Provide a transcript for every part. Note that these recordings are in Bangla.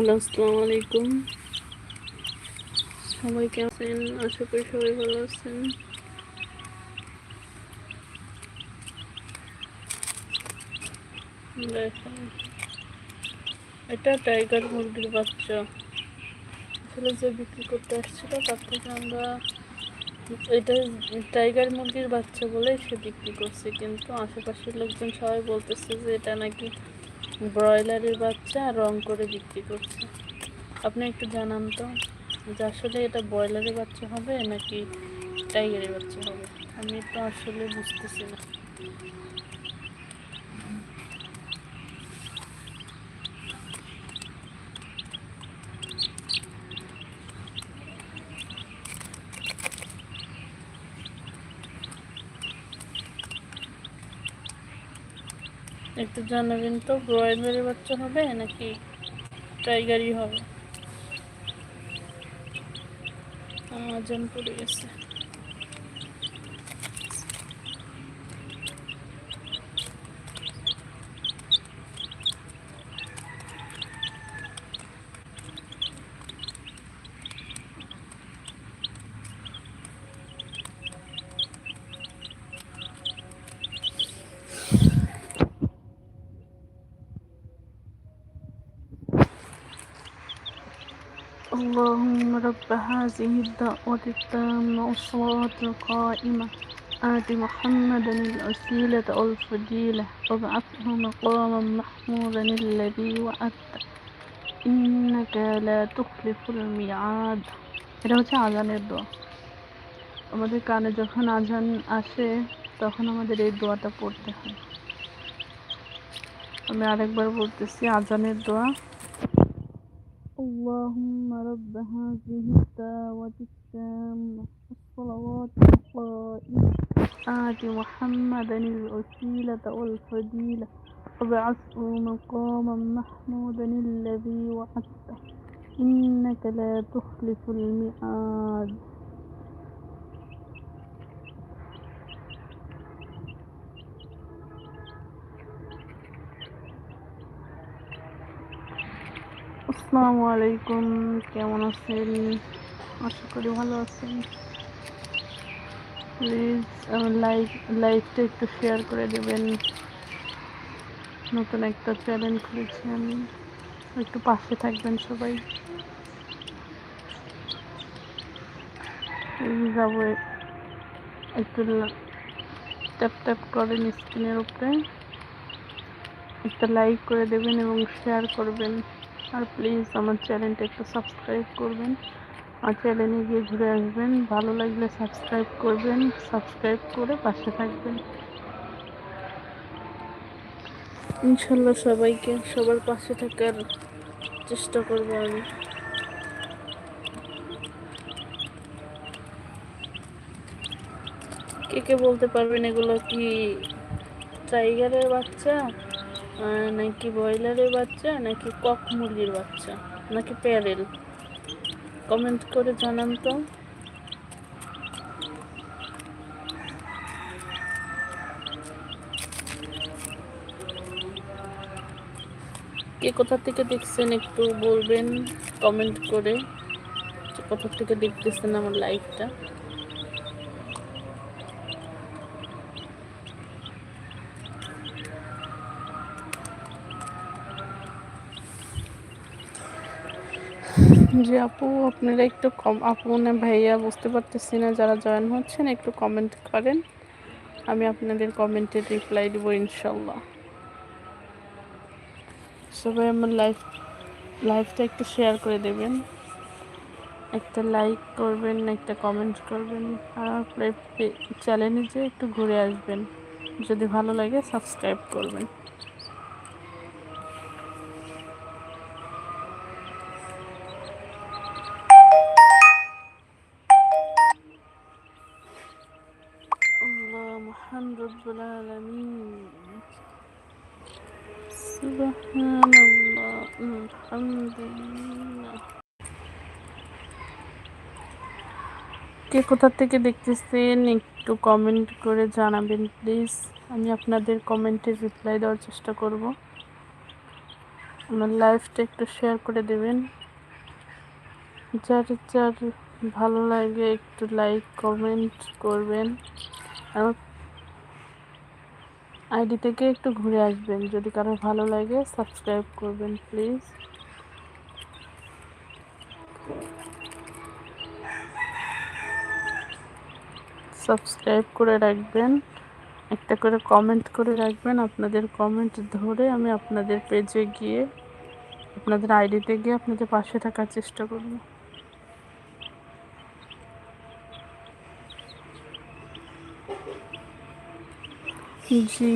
হ্যালো, আসসালামু আলাইকুম। সবাই কেমন আছেন? আশা করি সবাই ভালো আছেন। এটা টাইগার মুরগির বাচ্চা। আসলে যে বিক্রি করতে আসছিল, তার থেকে আমরা এটা টাইগার মুরগির বাচ্চা বলে সে বিক্রি করছে। কিন্তু আশেপাশের লোকজন সবাই বলতেছে যে এটা নাকি ব্রয়লারের বাচ্চা রং করে বিক্রি করছে। আপনি একটু জানান তো, যে আসলে এটা ব্রয়লারের বাচ্চা হবে নাকি টাইগারের বাচ্চা হবে? আমি তো আসলে বুঝতেছি না। একটু জানাবেন তো ব্রয়লারের বাচ্চা হবে নাকি টাইগারই হবে? আমাজন পড়ে গেছে। اللهم رب هذه الدعوة التامة والصلاة القائمة آت محمدا الوسيلة والفضيلة وابعثه مقاما محمودا الذي وعدته إنك لا تخلف الميعاد এটা হচ্ছে আজানের দোয়া আমাদের কানে যখন আজান আসে তখন আমাদের এই দোয়াটা পড়তে হয় আমি আরেকবার বলতেছি আজানের দোয়া اللهم رب هذه الدعوة التامة والصلوات القائمة. آت محمدا الوسيلة والفضيلة. وابعثه مقاما محمودا الذي وعدته. إنك لا تخلف الميعاد. আসসালামু আলাইকুম, কেমন আছেন? আশা করি ভালো আছেন। প্লিজ আমার লাইভটা একটু শেয়ার করে দেবেন। নতুন একটা চ্যানেল খুলেছি আমি। একটু পাশে থাকবেন সবাই। যাব একটু ট্যাপ ট্যাপ করেন স্ক্রিনের উপরে। একটা লাইক করে দেবেন এবং শেয়ার করবেন। আর প্লিজ আমার চ্যানেলটা একটু সাবস্ক্রাইব করবেন। আর চ্যানেলে গিয়ে ঘুরে আসবেন। ভালো লাগলে সাবস্ক্রাইব করবেন। সাবস্ক্রাইব করে পাশে থাকবেন। ইনশাল্লাহ সবাইকে সবার পাশে থাকার চেষ্টা করব আমি। কে কে বলতে পারবেন এগুলো কি টাইগারের বাচ্চা? নাকি ব্রয়লারের বাচ্চা, নাকি কক মুরগির বাচ্চা, নাকি প্যারেল? কমেন্ট করে জানান তো। কে কোথা থেকে দেখছেন একটু বলবেন, কমেন্ট করে। কোথা থেকে দেখতেছেন আমার লাইভটা। জি আপু, আপনারা একটু কম, আপু না ভাইয়া বুঝতে পারতেছি না যারা জয়েন হচ্ছেন, একটু কমেন্ট করেন। আমি আপনাদের কমেন্টের রিপ্লাই দেবো ইনশাল্লাহ সবাই আমার লাইফ লাইফটা একটু শেয়ার করে দেবেন। একটা লাইক করবেন, একটা কমেন্ট করবেন, আর চ্যানেলে যে একটু ঘুরে আসবেন। যদি ভালো লাগে সাবস্ক্রাইব করবেন। কে কোথা থেকে দেখতেছেন, একটু কমেন্ট করে জানাবেন প্লিজ আমি আপনাদের কমেন্টের রিপ্লাই দেওয়ার চেষ্টা করব। আমার লাইফটা একটু শেয়ার করে দেবেন। যার যার ভালো লাগে একটু লাইক কমেন্ট করবেন। আইডি থেকে একটু ঘুরে আসবেন। যদি কারও ভালো লাগে সাবস্ক্রাইব করবেন প্লিজ সাবস্ক্রাইব করে রাখবেন, একটা করে কমেন্ট করে রাখবেন। আপনাদের কমেন্ট ধরে আমি আপনাদের পেজে গিয়ে, আপনাদের আইডিতে গিয়ে আপনাদের পাশে থাকার চেষ্টা করব। জি,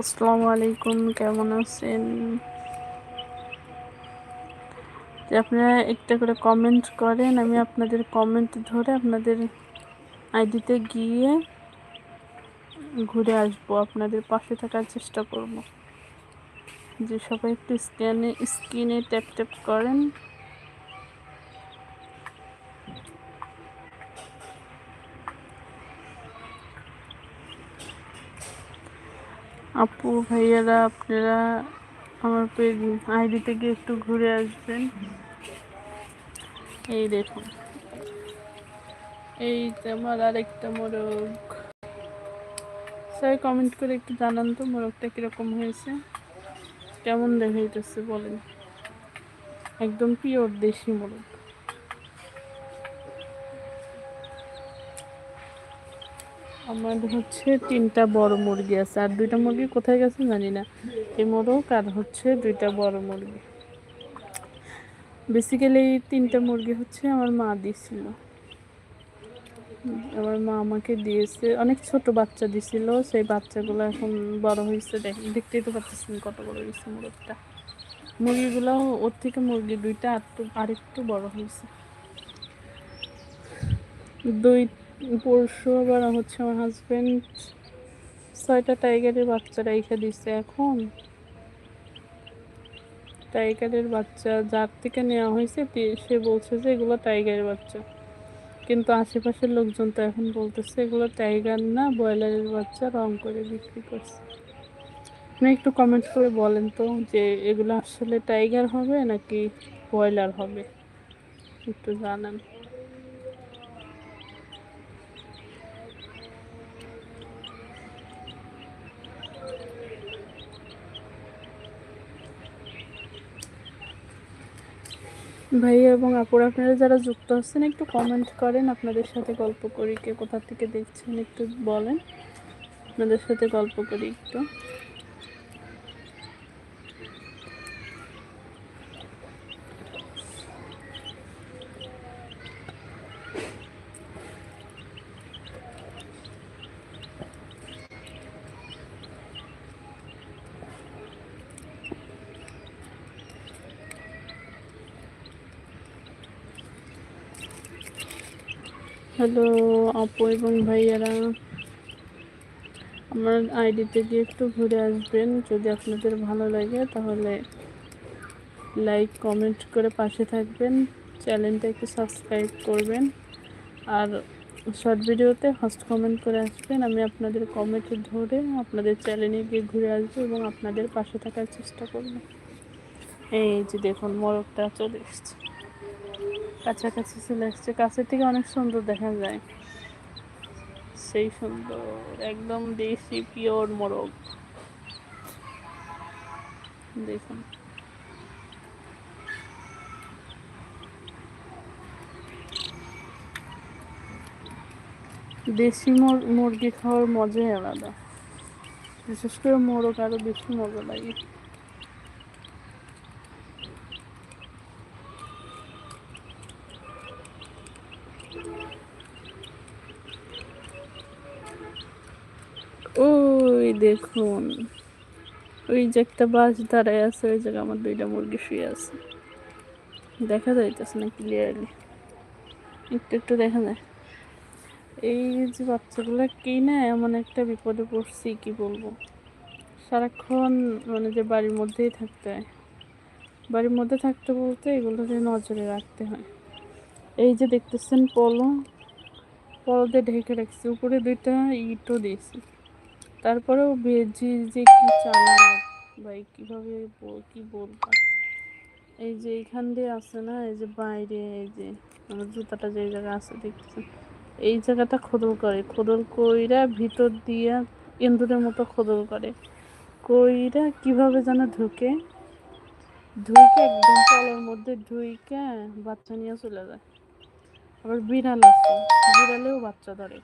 আসসালামু আলাইকুম, কেমন আছেন? আপনারা একটা করে কমেন্ট করেন, আমি আপনাদের কমেন্ট ধরে আপনাদের আইডিতে গিয়ে ঘুরে আসব, আপনাদের পাশে থাকার চেষ্টা করব। যে সবাই একটু স্ক্যানে, স্ক্রিনে ট্যাপ ট্যাপ করেন। আপু, ভাইয়ারা, আপনারা আমার পেজ, আইডিতে গিয়ে একটু ঘুরে আসবেন। এই দেখুন। এই আমার আরেকটা মোরগ। সবাই কমেন্ট করে একটু জানান তো মোরগটা কীরকম হয়েছে। কেমন দেখাইতেছে বলেন। একদম পিওর দেশি মোরগ। আমার হচ্ছে তিনটা বড় মুরগি আছে। আর দুইটা মুরগি কোথায় গেছে জানি না। এই মোরগ আর হচ্ছে দুইটা বড় মুরগি। বেসিক্যালি এই তিনটা মুরগি হচ্ছে আমার মা দিছিল। আমার মা আমাকে দিয়েছে, অনেক ছোট বাচ্চা দিছিল, সেই বাচ্চাগুলো এখন বড় হয়েছে দেখতেই তো পাচ্ছেন কত বড় হয়েছে মুরগটা। মুরগিগুলো ওর থেকে মুরগি দুইটা আরেকটু আরেকটু বড় হয়েছে। দুই পরশু আবার হচ্ছে আমার হাজব্যান্ড ছয়টা টাইগারের বাচ্চা রেখে দিছে এখন। টাইগারের বাচ্চা যার থেকে নেওয়া হয়েছে, সে বলছে যে এগুলো টাইগারের বাচ্চা। কিন্তু আশেপাশের লোকজন তো এখন বলতেছে, এগুলো টাইগার না, ব্রয়লারের বাচ্চা রং করে বিক্রি করছে। আপনি একটু কমেন্ট করে বলেন তো যে এগুলো আসলে টাইগার হবে নাকি ব্রয়লার হবে? একটু জানান। ভাইয়া এবং আপুর আপনারা যারা যুক্ত আছেন, একটু কমেন্ট করেন। আপনাদের সাথে গল্প করি, কে কোথা থেকে দেখছেন, একটু বলেন। আপনাদের সাথে গল্প করি একটু। হ্যালো আপু এবং ভাইয়ারা। আমার আইডিতে গিয়ে একটু ঘুরে আসবেন। যদি আপনাদের ভালো লাগে, তাহলে লাইক কমেন্ট করে পাশে থাকবেন। চ্যানেলটা একটু সাবস্ক্রাইব করবেন। আর শর্ট ভিডিওতে ফার্স্ট কমেন্ট করে আসবেন। আমি আপনাদের কমেন্ট ধরে আপনাদের চ্যানেলে গিয়ে ঘুরে আসব এবং আপনাদের পাশে থাকার চেষ্টা করব। এই যে দেখুন, মোরগটা চলে এসছে। কাছাকাছি চলে আসছে কাছের থেকে অনেক সুন্দর দেখা যায়। সেই সুন্দর, একদম দেশি পিওর মোরগ। দেখুন। দেশি মুরগি খাওয়ার মজাই আলাদা। বিশেষ করে মোরগ আরও বেশি মজা লাগে। ওই দেখুন, ওই যে একটা বাস দাঁড়ায় আছে, ওই জায়গায় আমার দুইটা মুরগি শুয়ে আছে। দেখা যাইতেছে না ক্লিয়ারলি একটু একটু দেখা যায়। এই যে বাচ্চাগুলো কি না, এমন একটা বিপদে পড়ছি, কি বলব? সারাক্ষণ মানে যে বাড়ির মধ্যেই থাকতে হয়। বাড়ির মধ্যে থাকতে বলতে এগুলোকে নজরে রাখতে হয়। এই যে দেখতেছেন পলো পলো দিয়ে ঢেকে রাখছি। উপরে দুইটা ইটও দিয়েছি। তারপরেও ভেজি যে কি চালাক ভাই কীভাবে কি বলব? এই যে এইখান দিয়ে আছে না, এই যে বাইরে, এই যে আমার জুতাটা যে জায়গা আছে দেখতেছেন, এই জায়গাটা খোদল করে। খোদল কইরা ভিতর দিয়া ইন্দুরের মতো খোদল করে। কইরা কীভাবে যেন ঢুকে ঢুকে একদম তলের মধ্যে ঢুইকে বাচ্চা নিয়ে চলে যায়। আবার বিড়াল আছে। বিড়ালেও বাচ্চা ধরে।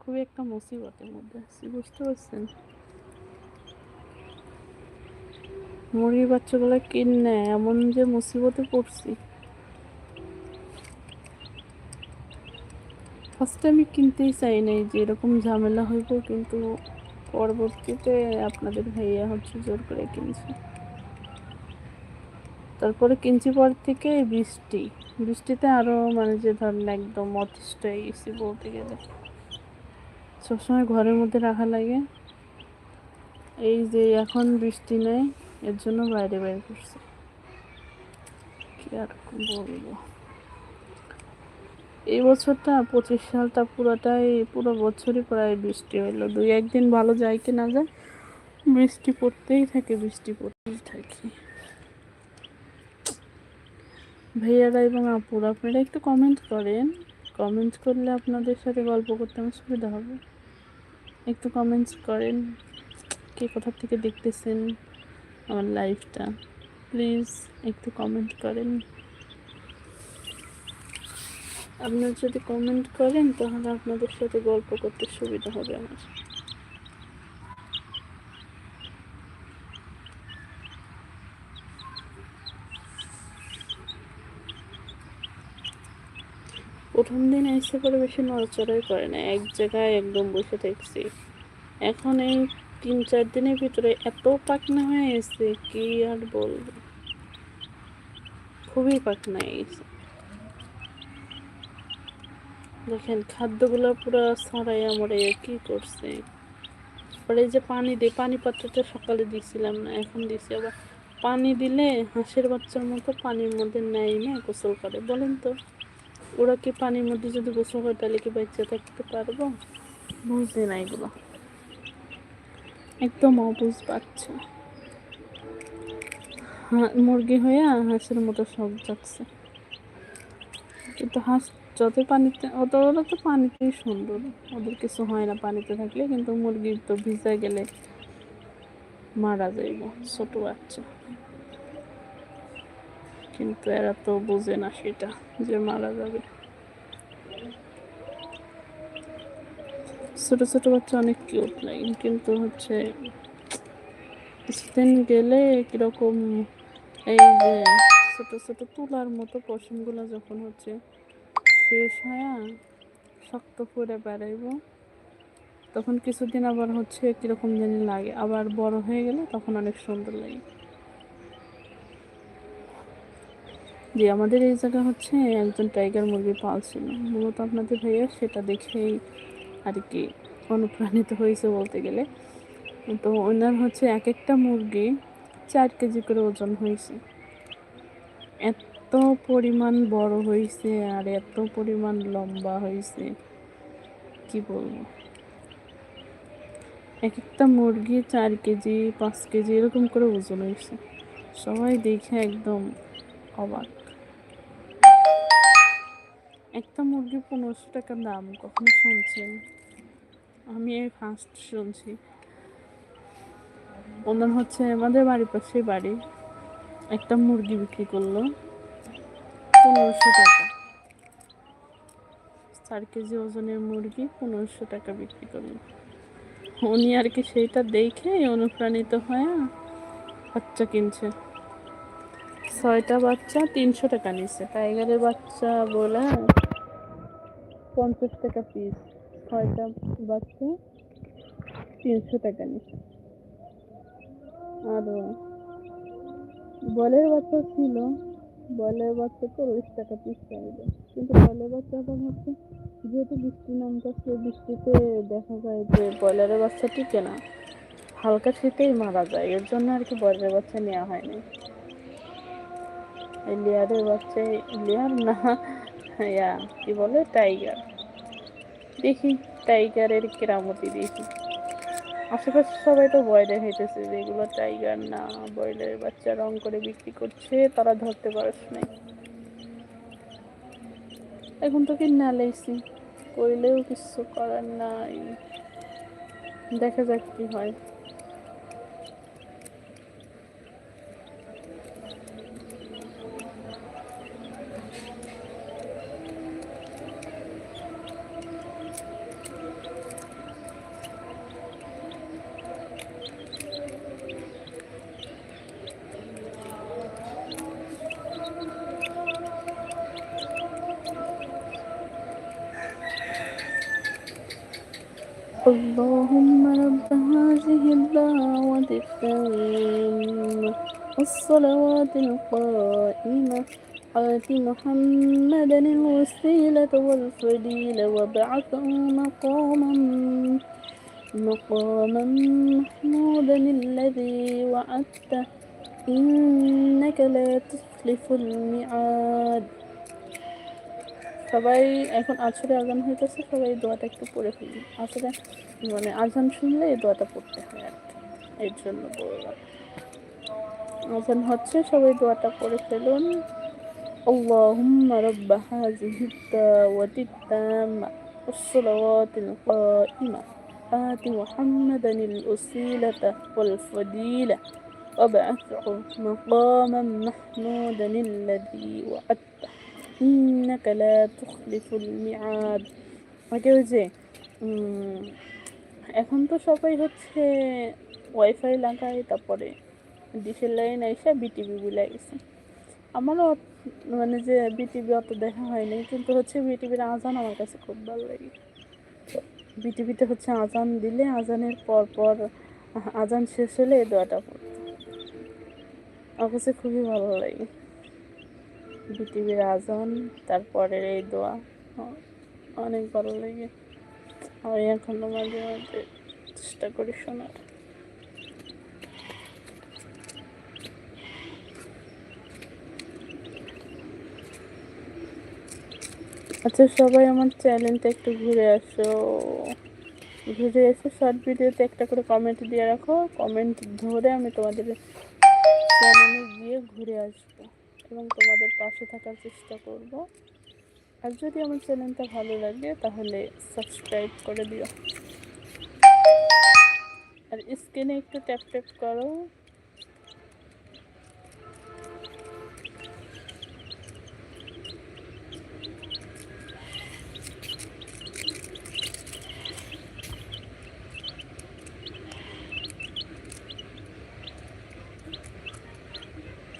খুবই একটা মুসিবতের মধ্যে আছি, বুঝতে পারছেন? মুরগির বাচ্চাগুলো কিনে, এমন যে মুসিবতে পড়ছি। ফার্স্টে আমি কিনতেই চাই নাই যে এরকম ঝামেলা হইব, কিন্তু পরবর্তীতে আপনাদের ভাইয়া হচ্ছে জোর করে কিনছে। তারপরে কিনছি পর থেকে বৃষ্টি। বৃষ্টিতে আরও মানে যে ধরেন একদম অতিষ্ঠ হয়ে গেছি বলতে গেলে। সবসময় ঘরের মধ্যে রাখা লাগে। এই যে এখন বৃষ্টি নেই, এর জন্য বাইরে বাইরে করছে। কি আর বলব? এই বছরটা পঁচিশ সালটা পুরোটাই, পুরো বছরই প্রায় বৃষ্টি হইল। দুই একদিন ভালো যায় কি না যায়, বৃষ্টি পড়তেই থাকে, বৃষ্টি পড়তেই থাকে। ভাইয়ারা এবং আপুরা, আপনারা একটু কমেন্ট করেন। কমেন্ট করলে আপনাদের সাথে গল্প করতে আমার সুবিধা হবে। একটু কমেন্টস করেন, কে কোথা থেকে দেখতেছেন আমার লাইফটা প্লিজ একটু কমেন্ট করেন। আপনারা যদি কমেন্ট করেন, তাহলে আপনাদের সাথে গল্প করতে সুবিধা হবে আমার। প্রথম দিন এসে করে বেশি নড়াচড়াই করে না এক জায়গায় একদম বসে থাকছি। এখন এই তিন চার দিনের ভিতরে এত পাকনা হয়ে গেছে, কি আর বলব? খুবই পাকনা গেছে। দেখেন, খাদ্যগুলো পুরো ছড়াইয়া মরাইয়া কি করছে? পরে যে পানি দিই পানি পাত্রটা সকালে দিছিলাম না, এখন দিছি। আবার পানি দিলে হাঁসের বাচ্চার মতো পানির মধ্যে নেয় না, গোসল করে, বলেন তো। ওরা কি পানির মধ্যে যদি গোসল করে, তাহলে কি বাচ্চা থাকতে পারব? বুঝতে না এগুলো। একদম অবুঝ বাচ্চা মুরগি হয়ে হাঁসের মতো সব যাচ্ছে কিন্তু হাঁস যত পানিতে অত ওরা তো পানিতেই সুন্দর। ওদের কিছু হয় না পানিতে থাকলে, কিন্তু মুরগি তো ভিজে গেলে মারা যাইব, ছোট বাচ্চা। কিন্তু এরা তো বোঝে না সেটা যে মারা যাবে। ছোট ছোট বাচ্চা অনেক কিউট লাগে কিন্তু হচ্ছে কিছুদিন গেলে কীরকম এই যে ছোট ছোট তুলার মতো পশমগুলো যখন হচ্ছে শেষ হয় শক্ত করে বেড়াইব, তখন কিছুদিন আবার হচ্ছে কীরকম জানি লাগে। আবার বড় হয়ে গেলে তখন অনেক সুন্দর লাগে। যে আমাদের এই জায়গা হচ্ছে একজন টাইগার মুরগি পালছিল মূলত আপনাদের ভাইয়া সেটা দেখেই আর কি অনুপ্রাণিত হয়েছে বলতে গেলে। তো ওনার হচ্ছে এক একটা মুরগি চার কেজি করে ওজন হয়েছে। এত পরিমাণ বড় হয়েছে আর এত পরিমাণ লম্বা হয়েছে, কি বলব? এক একটা মুরগি চার কেজি, পাঁচ কেজি এরকম করে ওজন হয়েছে। সবাই দেখে একদম অবাক। একটা মুরগি পনেরোশো টাকা দাম, কখনো শুনছেন? আমি এই ফার্স্ট শুনছি। ওনার হচ্ছে আমাদের বাড়ির পাশে বাড়ি। একটা মুরগি বিক্রি করল পনেরোশো টাকা। চার কেজি ওজনের মুরগি পনেরোশো টাকা বিক্রি করল। উনি আর কি সেইটা দেখে অনুপ্রাণিত হয়ে বাচ্চা কিনছে। ছয়টা বাচ্চা তিনশো টাকা নিচ্ছে টাইগারের বাচ্চা বলে পঞ্চাশ টাকা পিস ছয়টা বাচ্চা, তিনশো টাকা নিচ্ছে। আর বলের বাচ্চা ছিল, বলের বাচ্চা চল্লিশ টাকা পিস চাইবে। কিন্তু বলের বাচ্চাটা হচ্ছে, যেহেতু বৃষ্টি নামতেছে বৃষ্টিতে দেখা যায় যে ব্রয়লারের বাচ্চা টিকে না, হালকা শীতেই মারা যায়। এর জন্য আর কি ব্রয়লারের বাচ্চা নেওয়া হয়নি। এই লেয়ারের বাচ্চা লেয়ার না ইয়া কি বলে? টাইগার দেখি টাইগারের কেরামতি দেখি। আশেপাশে সবাই তো ভয় দেখাইতেছে যে এগুলো টাইগার না। ব্রয়লারের বাচ্চা রং করে বিক্রি করছে, তারা ধরতে পারস নাই এখন তো কিনা লাইছি কইলেও কিছু করার নাই। দেখা যাক কি হয়। اللهم رب هذه الدعوة التامة والصلوات القائمة. آت محمدا الوسيلة والفضيلة وابعثه مقاما مقاما محمودا الذي وعدته. إنك لا تخلف الميعاد. সবাই এখন আসরে আজান হইতেছে সবাই এই দোয়াটা একটু পড়ে ফেলি আসরে মানে আজান শুনলে এই দোয়াটা পড়তে হয় আর কি এর জন্য বললাম আজান হচ্ছে সবাই দোয়াটা পড়ে ফেলুন اللهم رب هذه الدعوة التامة والصلوات القائمة آت محمدا الوسيلة والفضيلة وابعثه مقاما محمودا الذي وعدته ইন্নাকা লা তুখলিফুল মিআদ আগে ওই যে এখন তো সবাই হচ্ছে ওয়াইফাই লাগায়, তারপরে ডিশের লাইন এসে বিটিভি বুলাই গেছে। আমারও মানে যে বিটিভি অত দেখা হয়নি, কিন্তু হচ্ছে বিটিভির আজান আমার কাছে খুব ভালো লাগে। বিটিভিতে হচ্ছে আজান দিলে, আজানের পর পর আজান শেষ হলে এই দোয়াটা পড়তো আমার কাছে খুবই ভালো লাগে। বিটিভির আজান তারপরে এই দোয়া। অনেক ভালো লাগে। আমি এখনও মাঝে মাঝে চেষ্টা করি শোনার। আচ্ছা সবাই আমার চ্যানেলটা একটু ঘুরে আসো। ঘুরে এসে শর্ট ভিডিওতে একটা করে কমেন্ট দিয়ে রাখো। কমেন্ট ধরে আমি তোমাদের চ্যানেলে গিয়ে ঘুরে আসব। এবং তোমাদের পাশে থাকার চেষ্টা করব। আর যদি আমার চ্যানেলটা ভালো লাগে, তাহলে সাবস্ক্রাইব করে দিও। আর স্ক্রিনে একটু ট্যাপ ট্যাপ করো।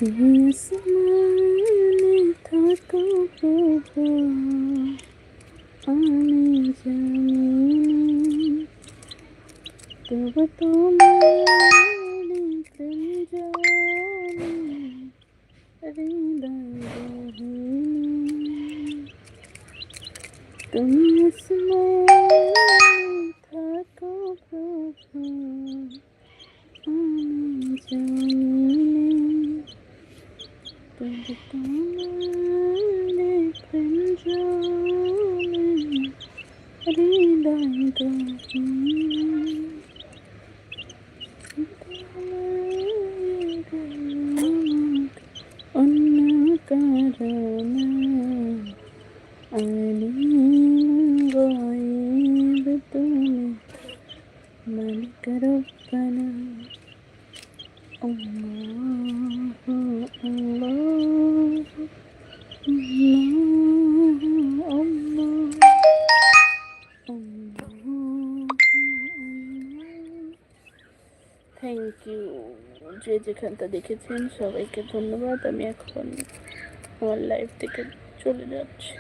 আসমানে থাকো প্রভু, আমি জানি তবু তোমার থ্যাংক ইউ যে যেখানটা দেখেছেন সবাইকে ধন্যবাদ। আমি এখন আমার লাইফ থেকে চলে যাচ্ছি।